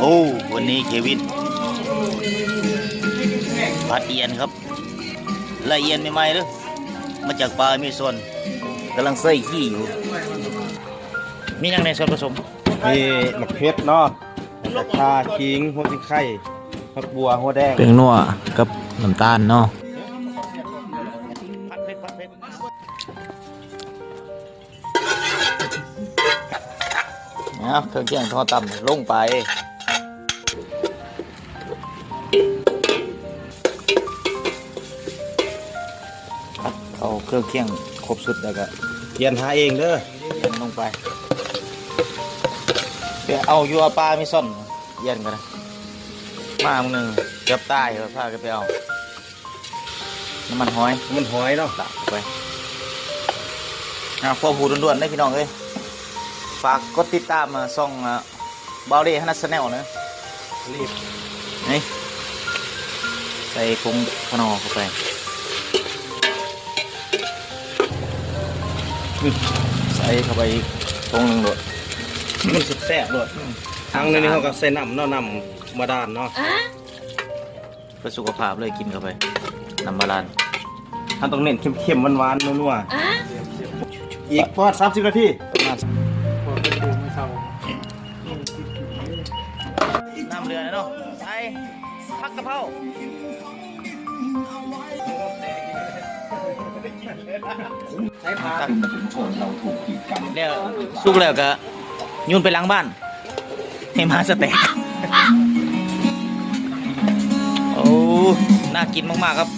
โอ้วันนี้เควินผัดเอียนครับละเอียนใหม่ๆเลยมาจากปลามีส่วนกำลังใส่ขี้อยู่ มีอย่างในส่วนผสม มีหมักเพชรเนาะแล้วก็ชาขิงหัวสิงไข่ผักบัวหัวแดง เปียงนัวกับน้ำตาลเนาะผัดเผ็ดผัดเผ็ดนะเครื่องเคียงทอดต่ำลงไป เอาเครื่องเคียงครบสุดแล้วก็เขียนหาเองเด้อเย็นลงไปเดี๋ยวเอาอยู่เอาปลาไม่ซ่อนเย็นกันนะมามึงหนึ่งเกือบตายเลยพากันไปเอาน้ำมันหอยมันหอยเนาะตักไปอะพวกผู้ด่วนๆได้พี่น้องเอ้ยฝากกดติดตามมาส่องบาวเดฮันนัสแนลนะรีบนี่ใส่ผงพะนอเข้าไป ใส่เข้าไปอีกผงหนึ่งโดดมันสุดแซ่บด้วยทางนี้เขาก็ใส่น้ำเนาะน้ำมาดานเนาะเพื่อสุขภาพเลยกินเข้าไปน้ำบาลานท่านต้องเน้นเข้มๆหวานๆนัวๆอีกพอด30นาทีประมาณน้ำเรือนะเนาะใส่ผักกะเพรา ใส่ผักเนี่ยสุกแล้วก็โยุ่นไปหล้างบ้าน ให้หมาสแต็กโอ้ น่ากินมาก ๆ ครับ